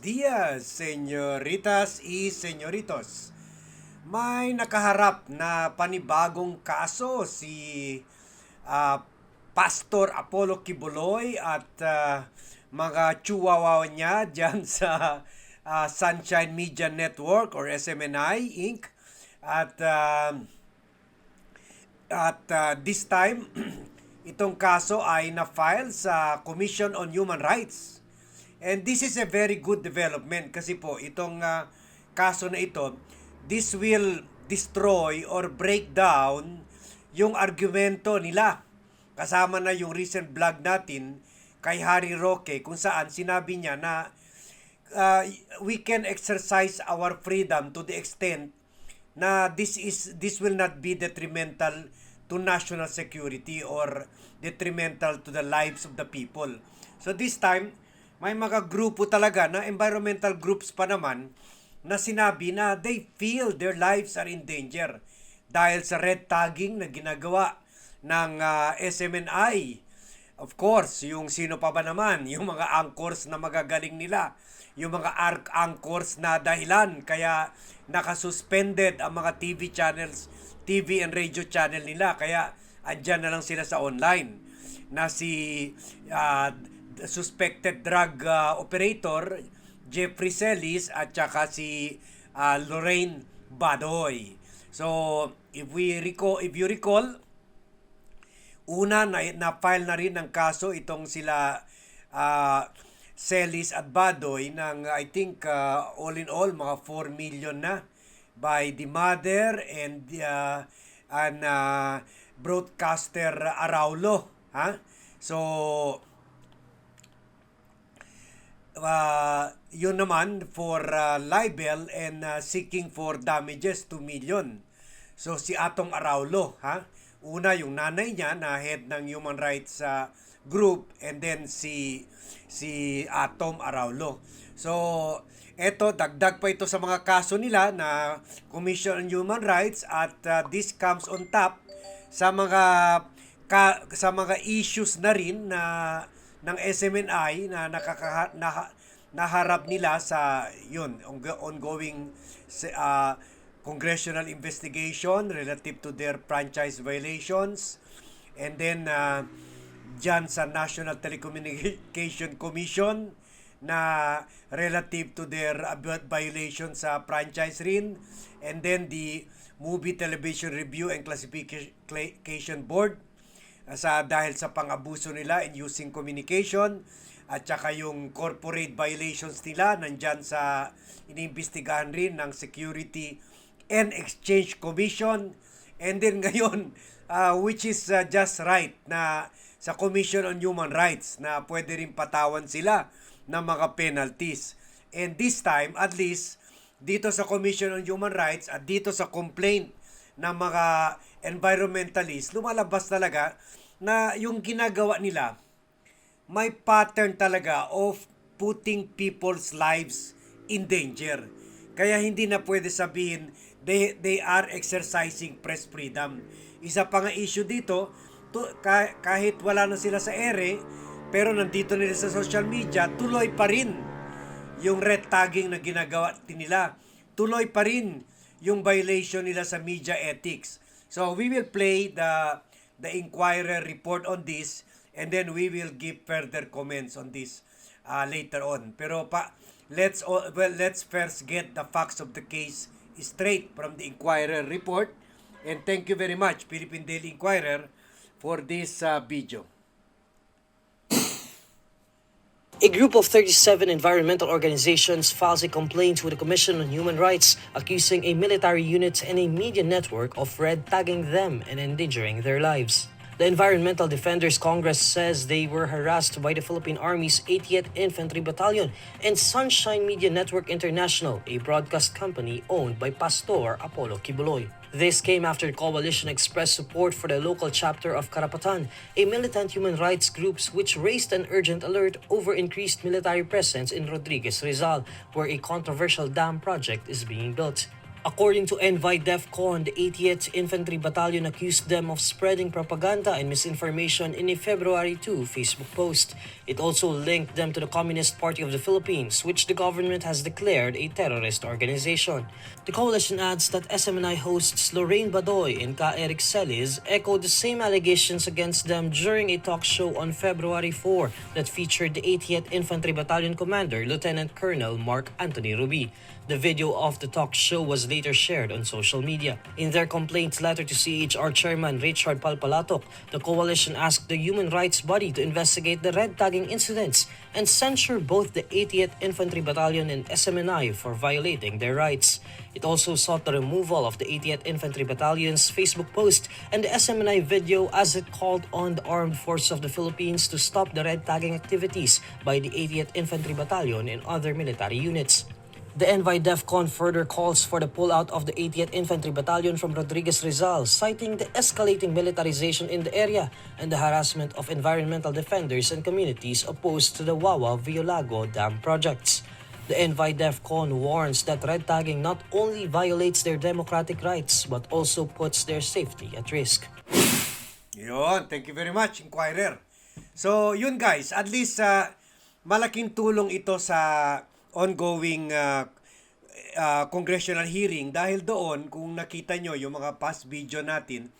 días, señoritas y señoritos. May nakaharap na panibagong kaso si ah, Pastor Apollo Kibuloy at ah, mga chihuahua niya dyan sa ah, Sunshine Media Network or SMNI Inc. At ah, at uh, this time, itong kaso ay na-file sa Commission on Human Rights. And this is a very good development kasi po itong uh, kaso na ito, this will destroy or break down yung argumento nila. Kasama na yung recent vlog natin kay Harry Roque kung saan sinabi niya na uh, we can exercise our freedom to the extent na this is this will not be detrimental to national security or detrimental to the lives of the people. So this time, may mga grupo talaga na environmental groups pa naman na sinabi na they feel their lives are in danger dahil sa red tagging na ginagawa ng ah, SMNI. Of course, yung sino pa ba naman, yung mga anchors na magagaling nila, yung mga arc anchors na dahilan kaya nakasuspended ang mga TV channels, TV and radio channel nila kaya andyan na lang sila sa online na si ah, suspected drug ah, operator Jeffrey Celis at saka si ah, Lorraine Badoy. So, if we recall, if you recall, Una, na, na-file na rin ng kaso itong sila uh, Celis at Badoy ng I think uh, all in all mga 4 million na by the mother and uh, and uh, broadcaster Araulo ha so uh, yun naman for uh, libel and uh, seeking for damages 2 million so si Atong Araulo ha una yung nanay niya na head ng human rights uh, group and then si si Atom Araulo. So eto dagdag pa ito sa mga kaso nila na Commission on Human Rights at uh, this comes on top sa mga ka, sa mga issues na rin na ng SMNI na nakaka na, naharap nila sa yun ongo- ongoing uh, congressional investigation relative to their franchise violations. And then uh, dyan sa National Telecommunication Commission na relative to their violation sa franchise rin. And then the Movie Television Review and Classification Board. Uh, sa dahil sa pang-abuso nila in using communication at saka yung corporate violations nila nandyan sa iniimbestigahan rin ng Security and Exchange Commission and then ngayon uh, which is uh, just right na sa Commission on Human Rights na pwede rin patawan sila ng mga penalties. And this time, at least, dito sa Commission on Human Rights at dito sa complaint ng mga environmentalists, lumalabas talaga na yung ginagawa nila, may pattern talaga of putting people's lives in danger. Kaya hindi na pwede sabihin they, they are exercising press freedom. Isa pa nga issue dito, to, ka, kahit wala na sila sa ere, pero nandito nila sa social media, tuloy pa rin yung red tagging na ginagawa nila. Tuloy pa rin yung violation nila sa media ethics. So we will play the the Inquirer report on this and then we will give further comments on this uh, later on. Pero pa let's well let's first get the facts of the case straight from the Inquirer report. And thank you very much Philippine Daily Inquirer for this uh, video. A group of 37 environmental organizations files a complaint with the Commission on Human Rights accusing a military unit and a media network of red tagging them and endangering their lives. The Environmental Defenders Congress says they were harassed by the Philippine Army's 80th Infantry Battalion and Sunshine Media Network International, a broadcast company owned by Pastor Apollo Kibuloy. This came after the coalition expressed support for the local chapter of Karapatan, a militant human rights group which raised an urgent alert over increased military presence in Rodriguez Rizal, where a controversial dam project is being built. According to NVI DEFCON, the 80th Infantry Battalion accused them of spreading propaganda and misinformation in a February 2 Facebook post. It also linked them to the Communist Party of the Philippines, which the government has declared a terrorist organization. The coalition adds that SMNI hosts Lorraine Badoy and Ka Eric Celis echoed the same allegations against them during a talk show on February 4 that featured the 80th Infantry Battalion Commander Lieutenant Colonel Mark Anthony Ruby. The video of the talk show was later shared on social media. In their complaint letter to CHR Chairman Richard Palpalatok, the coalition asked the human rights body to investigate the red tagging incidents and censure both the 80th Infantry Battalion and SMNI for violating their rights. It also sought the removal of the 80th Infantry Battalion's Facebook post and the SMNI video as it called on the Armed Forces of the Philippines to stop the red tagging activities by the 80th Infantry Battalion and other military units. The NVI DEFCON further calls for the pullout of the 80th Infantry Battalion from Rodriguez Rizal, citing the escalating militarization in the area and the harassment of environmental defenders and communities opposed to the Wawa Violago Dam projects. The NVI DEFCON warns that red tagging not only violates their democratic rights but also puts their safety at risk. Yun, thank you very much, Inquirer. So, yun guys, at least uh, malaking tulong ito sa ongoing uh, uh, congressional hearing dahil doon, kung nakita nyo yung mga past video natin,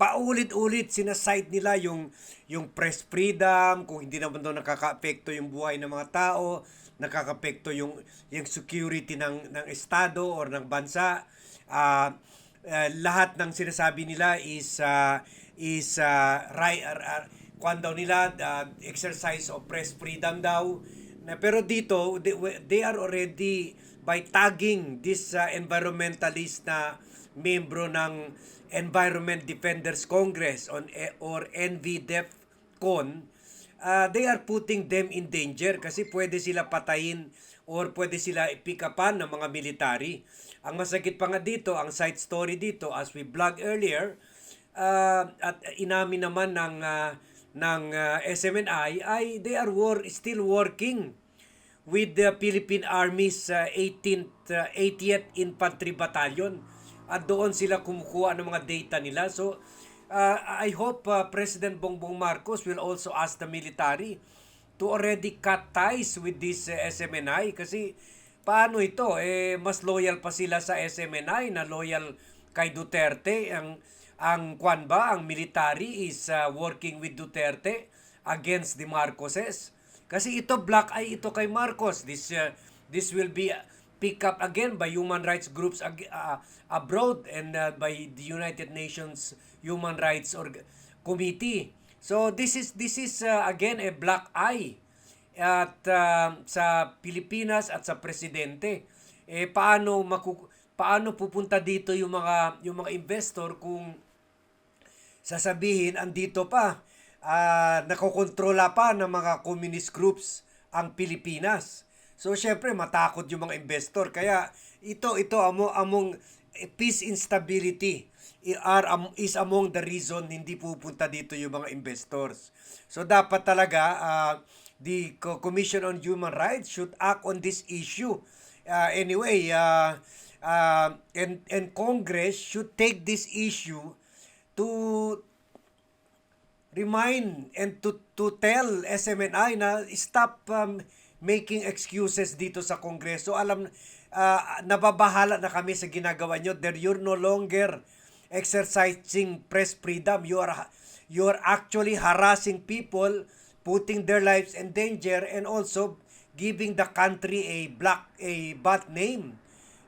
paulit-ulit sinasite nila yung yung press freedom, kung hindi naman daw nakaka-apekto yung buhay ng mga tao, nakaka-apekto yung yung security ng ng estado or ng bansa. Ah, uh, lahat ng sinasabi nila is uh, is uh, right uh, uh, kwan daw nila uh, exercise of press freedom daw na pero dito they, they are already by tagging this uh, environmentalist na membro ng Environment Defenders Congress on eh, or NVDEFCON uh, they are putting them in danger kasi pwede sila patayin or pwede sila pick upan ng mga military. Ang masakit pa nga dito, ang side story dito as we blog earlier, uh, at inamin naman ng uh, ng uh, SMNI ay they are war still working with the Philippine Army's uh, 18th uh, 80th Infantry Battalion. At doon sila kumukuha ng mga data nila. So uh, I hope uh, President Bongbong Marcos will also ask the military to already cut ties with this uh, SMNI kasi paano ito? Eh mas loyal pa sila sa SMNI na loyal kay Duterte. Ang ang kwan ba ang military is uh, working with Duterte against the Marcoses. Kasi ito black eye ito kay Marcos. This uh, this will be uh, pick up again by human rights groups ag- uh, abroad and uh, by the United Nations Human Rights Org- Committee. So this is this is uh, again a black eye at uh, sa Pilipinas at sa presidente. Eh paano maku paano pupunta dito yung mga yung mga investor kung sasabihin andito pa uh, nakokontrola pa ng mga communist groups ang Pilipinas. So syempre matakot yung mga investor kaya ito ito amo among peace instability are is among the reason hindi pupunta dito yung mga investors. So dapat talaga uh, the Commission on Human Rights should act on this issue. Uh, anyway, uh, uh, and and Congress should take this issue to remind and to to tell SMNI na stop um, making excuses dito sa Kongreso. Alam uh, nababahala na kami sa ginagawa nyo. There you're no longer exercising press freedom. You are you are actually harassing people, putting their lives in danger and also giving the country a black a bad name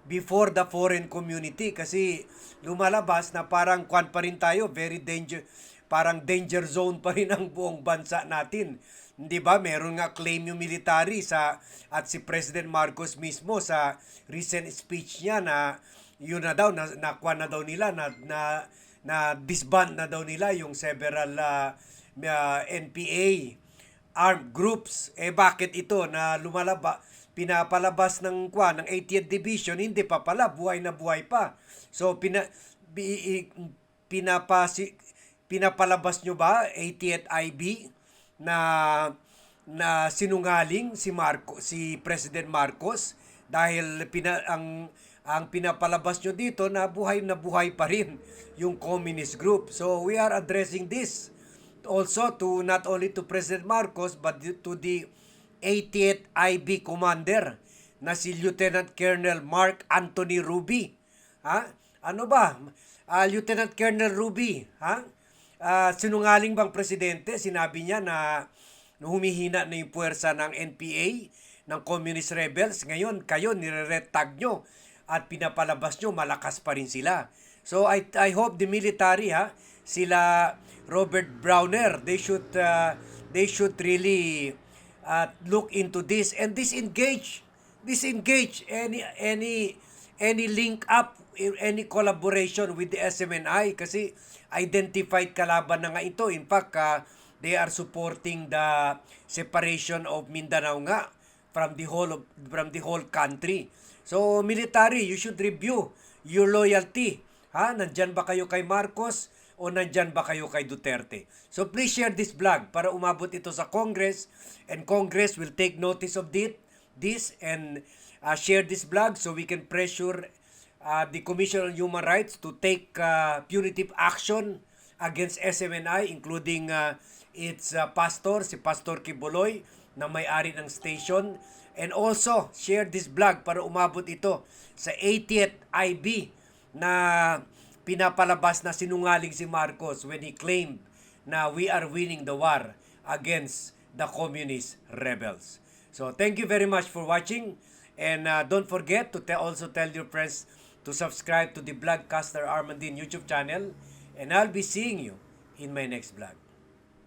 before the foreign community kasi lumalabas na parang kwan pa rin tayo very danger parang danger zone pa rin ang buong bansa natin. 'di ba? Meron nga claim yung military sa at si President Marcos mismo sa recent speech niya na yun na daw na, na kwan na daw nila na na na disband na daw nila yung several uh, uh, NPA armed groups. Eh bakit ito na lumalaba pinapalabas ng kwa ng 80th Division hindi pa pala buhay na buhay pa. So pina bi, pinapasi pinapalabas nyo ba 80th IB na na sinungaling si Marco si President Marcos dahil pina, ang ang pinapalabas nyo dito na buhay na buhay pa rin yung communist group. So we are addressing this also to not only to President Marcos but to the 80th IB commander na si Lieutenant Colonel Mark Anthony Ruby. Ha? Ano ba? Ah, Lieutenant Colonel Ruby, ha? Ah, sinungaling bang presidente? Sinabi niya na humihina na yung puwersa ng NPA, ng Communist Rebels. Ngayon, kayo, nire-red nyo at pinapalabas nyo, malakas pa rin sila. So, I, I hope the military, ha, sila Robert Browner, they should, uh, they should really uh, look into this and disengage, disengage any, any, any link up, any collaboration with the SMNI kasi identified kalaban na nga ito. In fact, uh, they are supporting the separation of Mindanao nga from the whole of, from the whole country. So military, you should review your loyalty. Ha? Nandyan ba kayo kay Marcos o nandyan ba kayo kay Duterte? So please share this vlog para umabot ito sa Congress and Congress will take notice of it, this and uh, share this vlog so we can pressure uh, the Commission on Human Rights to take uh, punitive action against SMNI including uh, its uh, pastor, si Pastor Kibuloy na may-ari ng station and also share this vlog para umabot ito sa 80th IB na pinapalabas na sinungaling si Marcos when he claimed na we are winning the war against the communist rebels. So thank you very much for watching and uh, don't forget to te- also tell your friends to subscribe to the Vlogcaster Armandin YouTube channel and I'll be seeing you in my next vlog.